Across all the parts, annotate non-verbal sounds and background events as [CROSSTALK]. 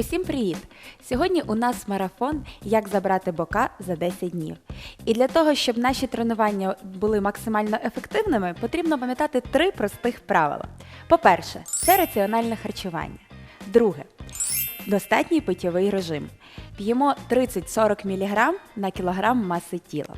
Усім привіт! Сьогодні у нас марафон Як забрати бока за 10 днів. І для того, щоб наші тренування були максимально ефективними, потрібно пам'ятати три простих правила. По-перше, це раціональне харчування. Друге достатній питєвий режим. П'ємо 30-40 мг на кілограм маси тіла.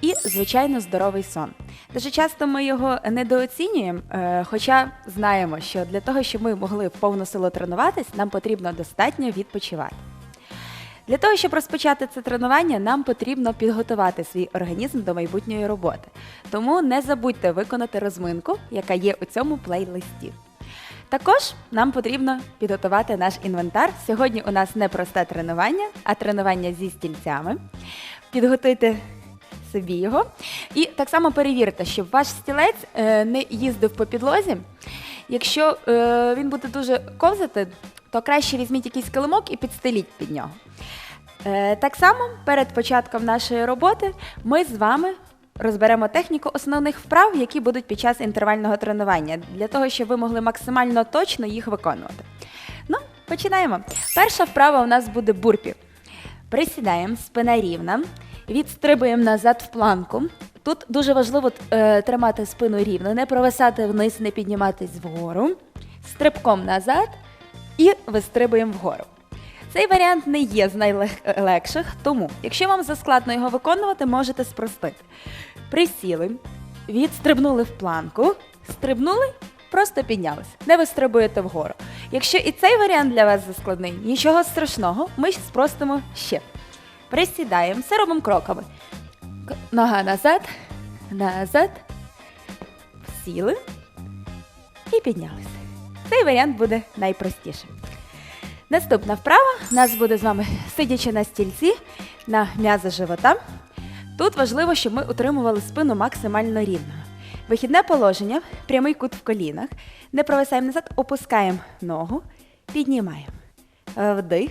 І, звичайно, здоровий сон. Дуже часто ми його недооцінюємо, е, хоча знаємо, що для того, щоб ми могли в повну силу тренуватись, нам потрібно достатньо відпочивати. Для того, щоб розпочати це тренування, нам потрібно підготувати свій організм до майбутньої роботи. Тому не забудьте виконати розминку, яка є у цьому плейлисті. Також нам потрібно підготувати наш інвентар. Сьогодні у нас не просте тренування, а тренування зі стільцями. Підготуйте собі його. І так само перевірте, щоб ваш стілець е, не їздив по підлозі. Якщо е, він буде дуже ковзати, то краще візьміть якийсь килимок і підстеліть під нього. Е, так само перед початком нашої роботи ми з вами розберемо техніку основних вправ, які будуть під час інтервального тренування, для того, щоб ви могли максимально точно їх виконувати. Ну, починаємо. Перша вправа у нас буде бурпі. Присідаємо, спина рівна, відстрибуємо назад в планку. Тут дуже важливо е, тримати спину рівно, не провисати вниз, не підніматись вгору. Стрибком назад і вистрибуємо вгору. Цей варіант не є з найлегших, тому, якщо вам заскладно його виконувати, можете спростити. Присіли, відстрибнули в планку, стрибнули, просто піднялись. Не вистрибуєте вгору. Якщо і цей варіант для вас заскладний, нічого страшного, ми спростимо ще. Присідаємо, все робимо кроками. Нога назад, назад, сіли і піднялися. Цей варіант буде найпростішим. Наступна вправа у нас буде з вами сидячи на стільці на м'язи живота. Тут важливо, щоб ми утримували спину максимально рівно. Вихідне положення, прямий кут в колінах. Не провисаємо назад, опускаємо ногу, піднімаємо. Вдих,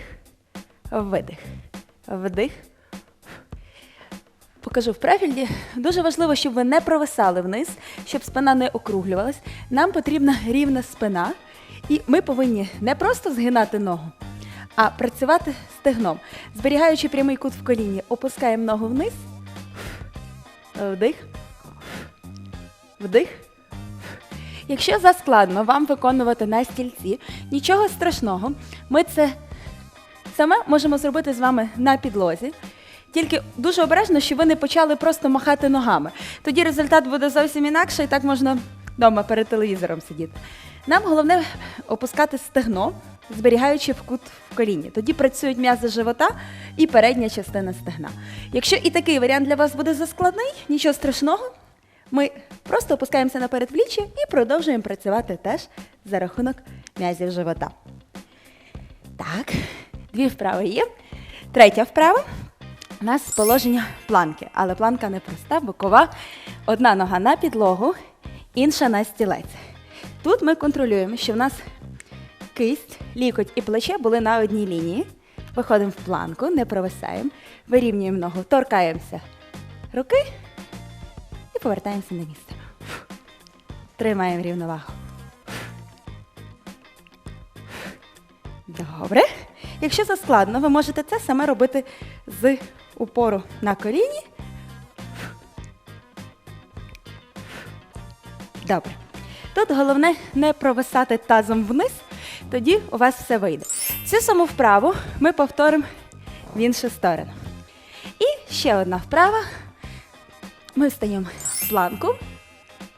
видих, вдих. Покажу в профілі. Дуже важливо, щоб ви не провисали вниз, щоб спина не округлювалась. Нам потрібна рівна спина, і ми повинні не просто згинати ногу, а працювати стегном. Зберігаючи прямий кут в коліні, опускаємо ногу вниз. Вдих. Вдих. Якщо заскладно вам виконувати на стільці, нічого страшного. Ми це саме можемо зробити з вами на підлозі. Тільки дуже обережно, щоб ви не почали просто махати ногами. Тоді результат буде зовсім інакше, і так можна вдома перед телевізором сидіти. Нам головне опускати стегно, зберігаючи в кут в коліні. Тоді працюють м'язи живота і передня частина стегна. Якщо і такий варіант для вас буде заскладний, нічого страшного. Ми просто опускаємося наперед в плічі і продовжуємо працювати теж за рахунок м'язів живота. Так, дві вправи є. Третя вправа. У нас положення планки, але планка не проста, бокова. Одна нога на підлогу, інша на стілець. Тут ми контролюємо, що в нас кисть, лікоть і плече були на одній лінії. Виходимо в планку, не провисаємо, вирівнюємо ногу, торкаємося руки і повертаємося на місце. Тримаємо рівновагу. Добре. Якщо заскладно, ви можете це саме робити з упору на коліні. Добре. Тут головне не провисати тазом вниз, тоді у вас все вийде. Цю саму вправу ми повторимо в іншу сторону. І ще одна вправа. Ми встаємо в планку,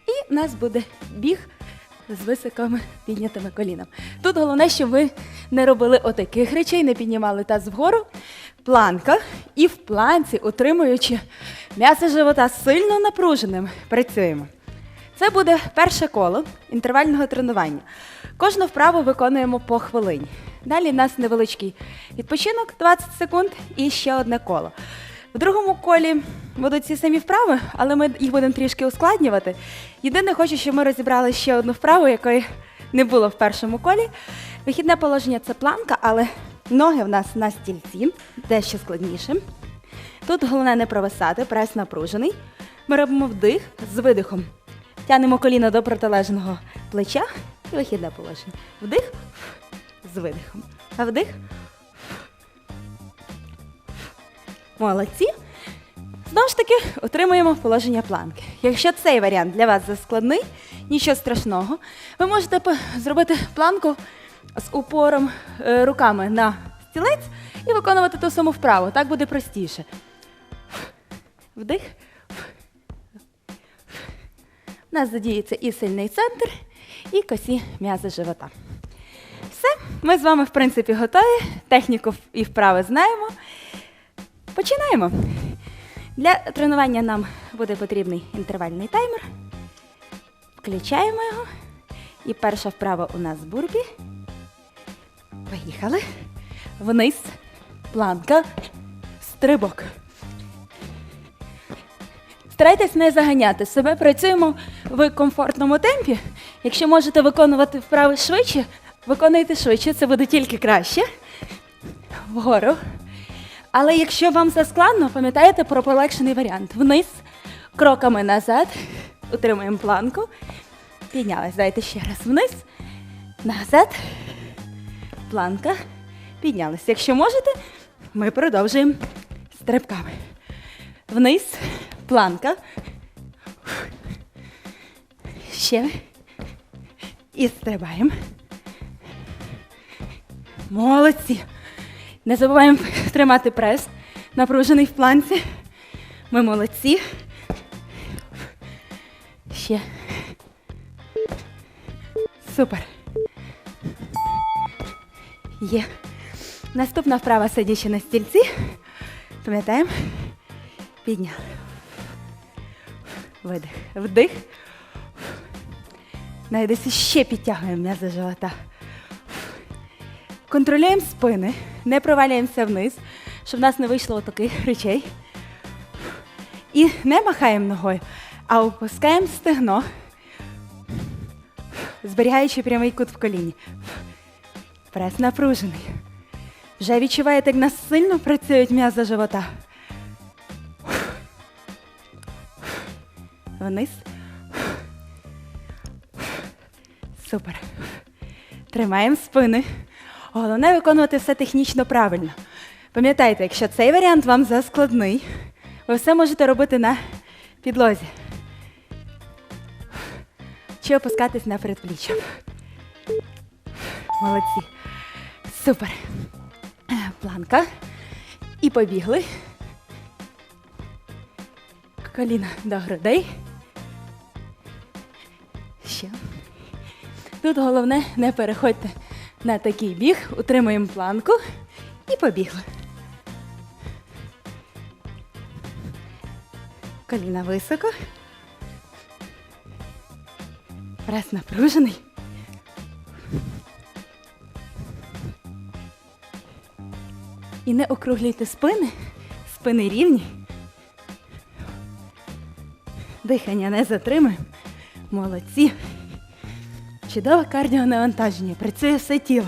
і в нас буде біг з високими піднятими колінами. Тут головне, щоб ви не робили отаких речей, не піднімали таз вгору. Планка і в планці, утримуючи м'ясо живота сильно напруженим, працюємо. Це буде перше коло інтервального тренування. Кожну вправу виконуємо по хвилині. Далі в нас невеличкий відпочинок 20 секунд і ще одне коло. В другому колі будуть ці самі вправи, але ми їх будемо трішки ускладнювати. Єдине, хочу, щоб ми розібрали ще одну вправу, якої не було в першому колі. Вихідне положення це планка, але ноги в нас на стільці, дещо складніше. Тут головне не провисати, прес напружений. Ми робимо вдих з видихом. Тянемо коліно до протилежного плеча і вихідне положення. Вдих з видихом. А вдих. Молодці. Знову ж таки, отримуємо положення планки. Якщо цей варіант для вас заскладний, нічого страшного, ви можете зробити планку з упором е, руками на стілець і виконувати ту саму вправу. Так буде простіше. Вдих. У нас задіється і сильний центр, і косі м'язи живота. Все, ми з вами, в принципі, готові. Техніку і вправи знаємо. Починаємо. Для тренування нам буде потрібний інтервальний таймер. Включаємо його. І перша вправа у нас бурпі. Поїхали. Вниз. Планка. Стрибок. Старайтесь не заганяти себе. Працюємо в комфортному темпі. Якщо можете виконувати вправи швидше, виконуйте швидше, це буде тільки краще. Вгору. Але якщо вам це складно, пам'ятаєте про полегшений варіант. Вниз, кроками назад, утримуємо планку. Піднялась. Дайте ще раз вниз, назад, планка. Піднялась. Якщо можете, ми продовжуємо стрибками. Вниз, планка. Ще. І стрибаємо. Молодці. Не забуваємо [LAUGHS] тримати прес, напружений в планці. Ми молодці. Ще. Супер. Є. Наступна вправа сидячи на стільці. Пам'ятаємо? Підняли. Видих. Вдих. Навіть ще підтягуємо м'язи живота. Контролюємо спини, не провалюємося вниз, щоб в нас не вийшло таких речей. І не махаємо ногою, а опускаємо стегно, зберігаючи прямий кут в коліні. Прес напружений. Вже відчуваєте, як нас сильно працюють м'язи живота. Вниз. Супер. Тримаємо спини. Головне виконувати все технічно правильно. Пам'ятайте, якщо цей варіант вам заскладний, ви все можете робити на підлозі. Чи опускатись на передпліччя. Молодці. Супер. Планка. І побігли. Коліна до грудей. Ще. Тут головне не переходьте на такий біг, утримуємо планку і побігли. Коліна високо. Прес напружений. І не округлюйте спини, спини рівні. Дихання не затримуємо. Молодці. Чудове кардіонавантаження. Працює все тіло.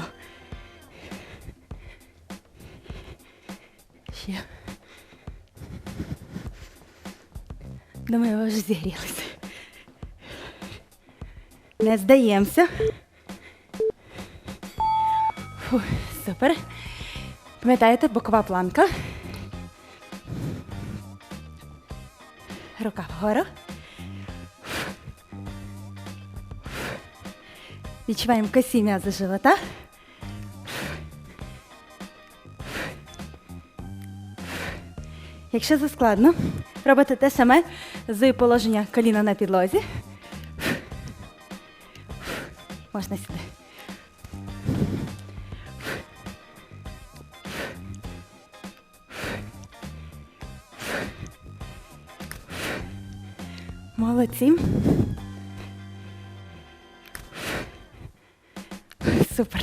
Ще. Думаю, ви вже зігрілися. Не здаємося. Фу, супер. Пам'ятаєте, бокова планка. Рука вгору. Відчуваємо косі м'язи живота. Якщо заскладно, робите те саме з положення коліна на підлозі. Можна сюди.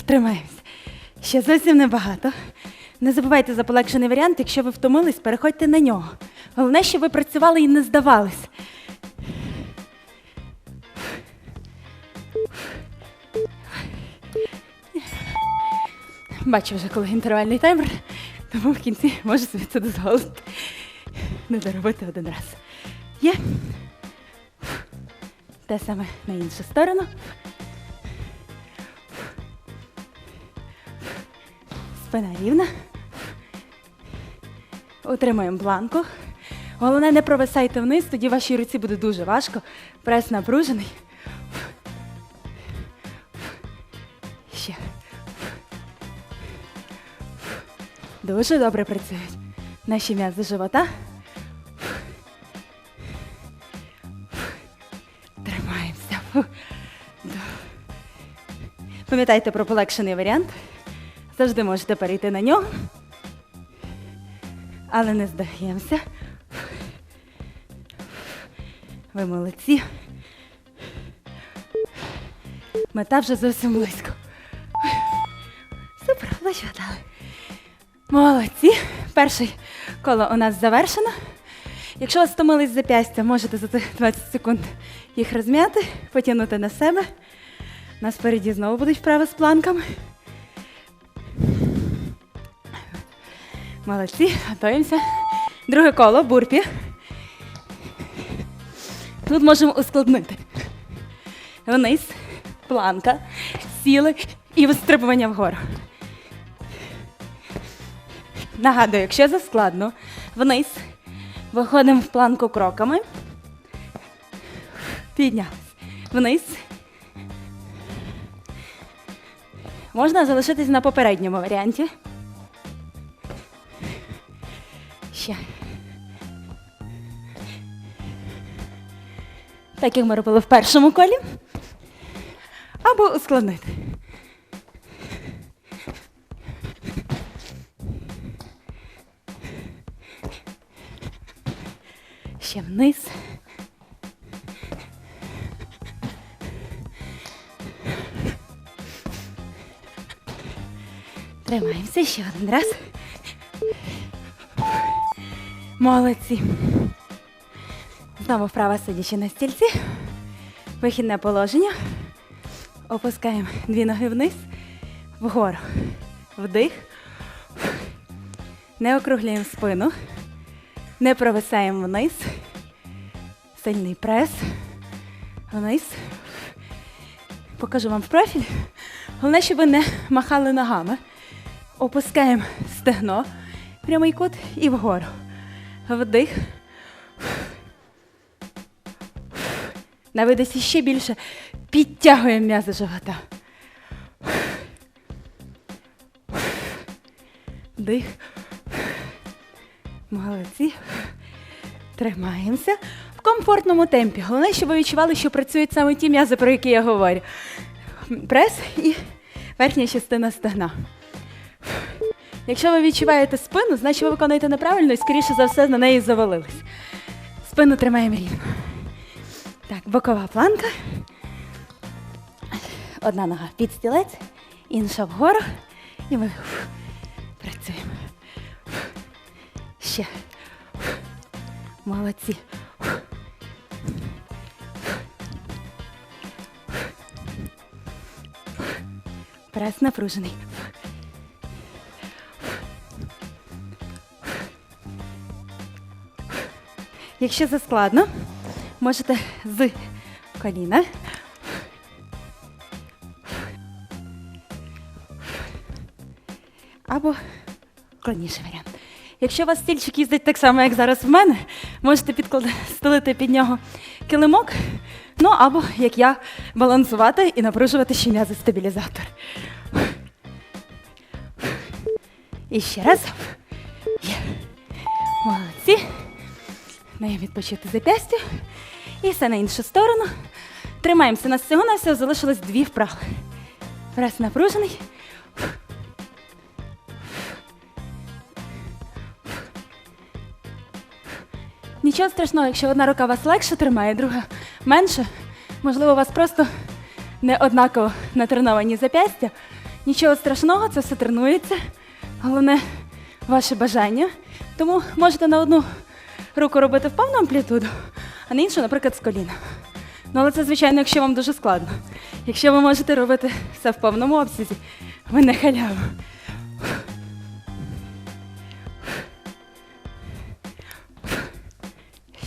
Тримаємось. Ще зовсім небагато. Не забувайте за полегшений варіант, якщо ви втомились, переходьте на нього. Головне, щоб ви працювали і не здавались. Бачу вже, коли інтервальний таймер, тому в кінці можу собі це дозволити. Не доробити один раз. Є. Те саме на іншу сторону. Спина рівна. Утримуємо планку. Головне, не провисайте вниз, тоді вашій руці буде дуже важко. Прес напружений. Ще. Дуже добре працюють. Наші м'язи живота. Тримаємося. Пам'ятайте про полегшений варіант. Завжди можете перейти на нього. Але не здаємося. Ви молодці. Мета вже зовсім близько. Супер, дали. Молодці. Перше коло у нас завершено. Якщо вас стомились зап'ястя, можете за цих 20 секунд їх розм'яти, потягнути на себе. Нас впереді знову будуть вправи з планками. Молодці, готуємося. Друге коло, бурпі. Тут можемо ускладнити. Вниз, планка, сіли і вистрибування вгору. Нагадую, якщо заскладно, вниз. Виходимо в планку кроками. Піднялись. Вниз. Можна залишитись на попередньому варіанті. Ще. Так як ми робили в першому колі. Або ускладнити. Ще вниз. Тримаємося ще один раз. Молодці. Знову вправа сидячи на стільці. Вихідне положення. Опускаємо дві ноги вниз, вгору. Вдих. Не округлюємо спину. Не провисаємо вниз. Сильний прес. Вниз. Покажу вам в профіль. Головне, щоб ви не махали ногами. Опускаємо стегно, прямий кут і вгору. Вдих. На видосі ще більше підтягуємо м'язи живота. Дих. Молодці. Тримаємося в комфортному темпі. Головне, щоб ви відчували, що працюють саме ті м'язи, про які я говорю. Прес і верхня частина стегна. Якщо ви відчуваєте спину, значить ви виконуєте неправильно і, скоріше за все, на неї завалились. Спину тримаємо рівно. Так, бокова планка. Одна нога під стілець, інша вгору. І ми фу, працюємо. Фу. Ще. Фу. Молодці. Фу. Прес напружений. Якщо заскладно, можете з коліна. Або складніший варіант. Якщо у вас стільчик їздить так само, як зараз в мене, можете стелити під нього килимок, ну або, як я, балансувати і напружувати ще м'язи стабілізатор. І ще раз. Даємо відпочити зап'ястя. І все на іншу сторону. Тримаємося. У нас всього на всього залишилось дві вправи. Прес напружений. Нічого страшного, якщо одна рука вас легше тримає, друга менше. Можливо, у вас просто не однаково натреновані зап'ястя. Нічого страшного, це все тренується. Головне ваше бажання. Тому можете на одну руку робити в повну амплітуду, а на іншу, наприклад, з коліна. Ну, але це, звичайно, якщо вам дуже складно. Якщо ви можете робити все в повному обсязі, ви не халява.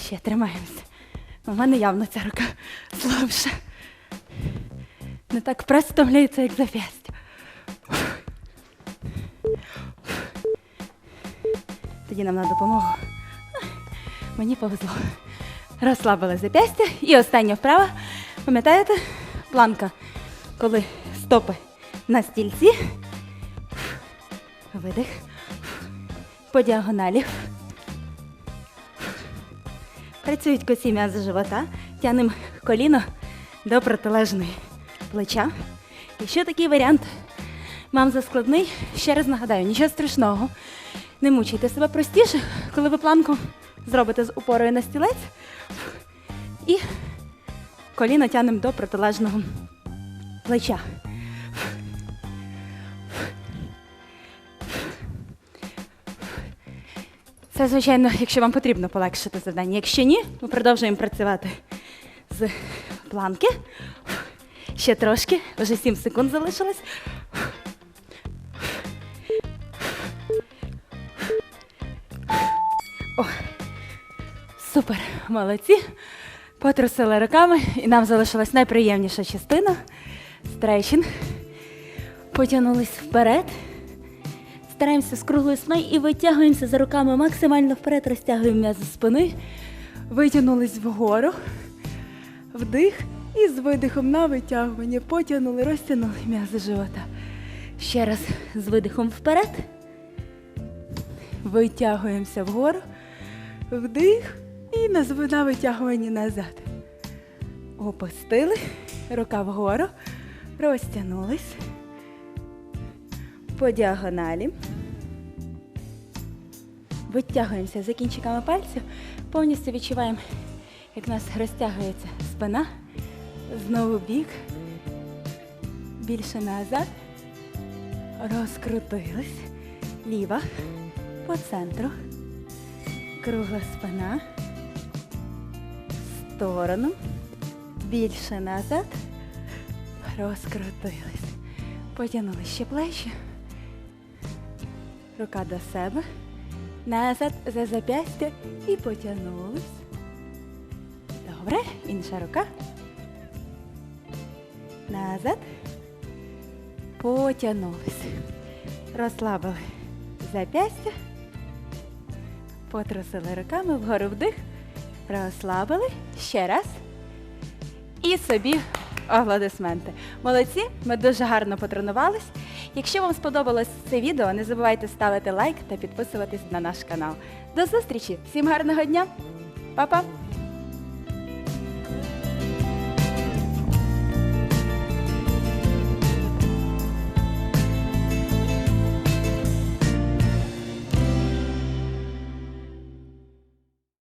Ще тримаємося. У мене явно ця рука слабша. Не так прес вставляється, як зап'ястя. Тоді нам на допомогу. Мені повезло. Розслабили зап'ястя. І остання вправа. Пам'ятаєте? Планка. Коли стопи на стільці. Видих. По діагоналі. Працюють косі м'язи живота. Тянемо коліно до протилежної плеча. Якщо такий варіант вам заскладний, ще раз нагадаю, нічого страшного. Не мучайте себе простіше, коли ви планку зробите з упорою на стілець. І коліно тянемо до протилежного плеча. Це, звичайно, якщо вам потрібно полегшити завдання. Якщо ні, ми продовжуємо працювати з планки. Ще трошки, вже 7 секунд залишилось. Супер, молодці. Потрусили руками, і нам залишилась найприємніша частина стрейчинг. Потягнулись вперед. Стараємося з круглою спиною і витягуємося за руками максимально вперед, розтягуємо м'язи спини. Витягнулись вгору. Вдих і з видихом на витягування потягнули, розтягнули м'язи живота. Ще раз з видихом вперед. Витягуємося вгору. Вдих і на зв- на витягуванні назад. Опустили. Рука вгору. Розтягнулись. По діагоналі. Витягуємося за кінчиками пальців. Повністю відчуваємо, як у нас розтягується спина. Знову бік. Більше назад. Розкрутились. Ліва. По центру. Кругла спина. Сторону. Більше назад. Розкрутились. Потягнули ще плечі. Рука до себе. Назад за зап'ястя і потягнулись. Добре. Інша рука. Назад. Потягнулись. Розслабили зап'ястя. Потрусили руками вгору вдих. Розслабили. Ще раз. І собі аплодисменти. Молодці, ми дуже гарно потренувались. Якщо вам сподобалось це відео, не забувайте ставити лайк та підписуватись на наш канал. До зустрічі! Всім гарного дня! Па-па!